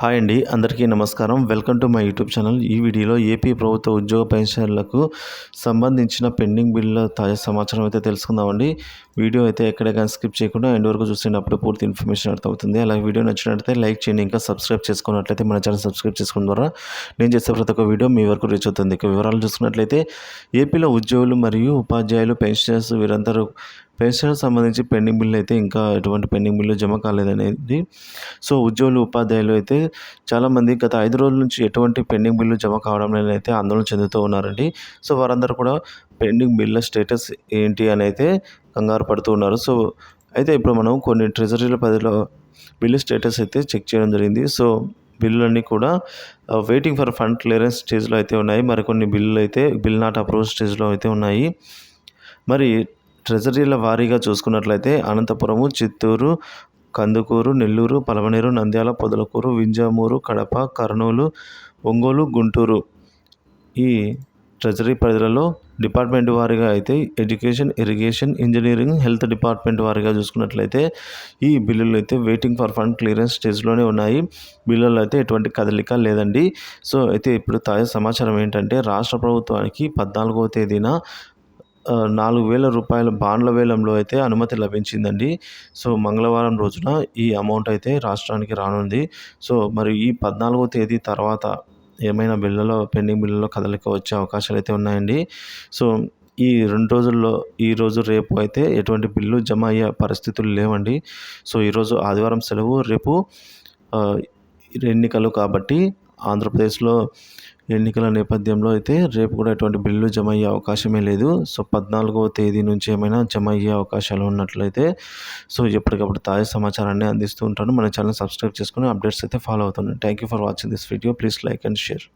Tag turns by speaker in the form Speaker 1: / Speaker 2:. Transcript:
Speaker 1: Hi అండి అందరికీ నమస్కారం. Welcome to my YouTube channel. ఈ వీడియోలో ఏపీ ప్రభుత్వ ఉద్యోగ పెన్షన్లకు సంబంధించిన పెండింగ్ బిల్లుల తాజా సమాచారం అయితే తెలుసుకుందామండి. వీడియో అయితే ఎక్కడే కానీ స్కిప్ చేయకుండా ఎండ్ వరకు చూసినప్పుడు పూర్తి ఇన్ఫర్మేషన్ అర్థమవుతుంది. అలాగే వీడియో నచ్చినట్లయితే లైక్ చేయండి ఇంకా సబ్స్క్రైబ్ చేసుకున్నట్లయితే మన ఛానల్ సబ్స్క్రైబ్ చేసుకోవడం ద్వారా నేను చేసే ప్రతి ఒక్క వీడియో మీ వరకు రీచ్ అవుతుంది. ఇక వివరాలు చూసుకున్నట్లయితే ఏపీలో ఉద్యోగులు మరియు ఉపాధ్యాయులు పెన్షనర్స్ వీరందరూ పెన్షన్ సంబంధించి పెండింగ్ బిల్లు అయితే ఇంకా ఎటువంటి పెండింగ్ బిల్లు జమ కాలేదనేది. సో ఉద్యోగులు ఉపాధ్యాయులు అయితే చాలామంది గత ఐదు రోజుల నుంచి ఎటువంటి పెండింగ్ బిల్లు జమ కావడం అయితే ఆందోళన చెందుతూ ఉన్నారండి. సో వారందరూ కూడా పెండింగ్ బిల్ల స్టేటస్ ఏంటి అని అయితే కంగారు పడుతూ ఉన్నారు. సో అయితే ఇప్పుడు మనం కొన్ని ట్రెజరీల పరిధిలో బిల్లు స్టేటస్ అయితే చెక్ చేయడం జరిగింది. సో బిల్లులన్నీ కూడా వెయిటింగ్ ఫర్ ఫండ్ క్లియరెన్స్ స్టేజ్లో అయితే ఉన్నాయి. మరికొన్ని బిల్లులు అయితే బిల్ నాట్ అప్రూవ్ స్టేజ్లో అయితే ఉన్నాయి. మరి ట్రెజరీల వారీగా చూసుకున్నట్లయితే అనంతపురము చిత్తూరు కందుకూరు నెల్లూరు పలమనేరు నంద్యాల పొదలకూరు వింజమూరు కడప కర్నూలు ఒంగోలు గుంటూరు. ఈ ట్రెజరీ పరిధిలో డిపార్ట్మెంట్ వారీగా అయితే education irrigation engineering health department వారీగా చూసుకున్నట్లయితే ఈ బిల్లులు అయితే వెయిటింగ్ ఫర్ ఫండ్ క్లియరెన్స్ స్టేజ్లోనే ఉన్నాయి. బిల్లులు అయితే ఎటువంటి కదలిక లేదండి. సో అయితే ఇప్పుడు తాజా సమాచారం ఏంటంటే రాష్ట్ర ప్రభుత్వానికి పద్నాలుగవ తేదీన నాలుగు వేల రూపాయల బాండ్ల వేలంలో అయితే అనుమతి లభించిందండి. సో మంగళవారం రోజున ఈ అమౌంట్ అయితే రాష్ట్రానికి రానుంది. సో మరి ఈ పద్నాలుగో తేదీ తర్వాత ఏమైనా బిల్లులో పెండింగ్ బిల్లులో కదలిక వచ్చే అవకాశాలు అయితే ఉన్నాయండి. సో ఈ రెండు రోజుల్లో ఈరోజు రేపు అయితే ఎటువంటి బిల్లు జమ అయ్యే పరిస్థితులు లేవండి. సో ఈరోజు ఆదివారం సెలవు రేపు ఎన్నికలు కాబట్టి ఆంధ్రప్రదేశ్లో ఎన్నికల నేపథ్యంలో అయితే రేపు కూడా ఎటువంటి బిల్లు జమ అయ్యే అవకాశమే లేదు. సో పద్నాలుగవ తేదీ నుంచి ఏమైనా జమ అయ్యే అవకాశాలు ఉన్నట్లయితే సో ఎప్పటికప్పుడు తాజా సమాచారాన్ని అందిస్తూ ఉంటాను. మన ఛానల్ సబ్స్క్రైబ్ చేసుకుని అప్డేట్స్ అయితే ఫాలో అవుతున్నాను thank you for watching this video please like and share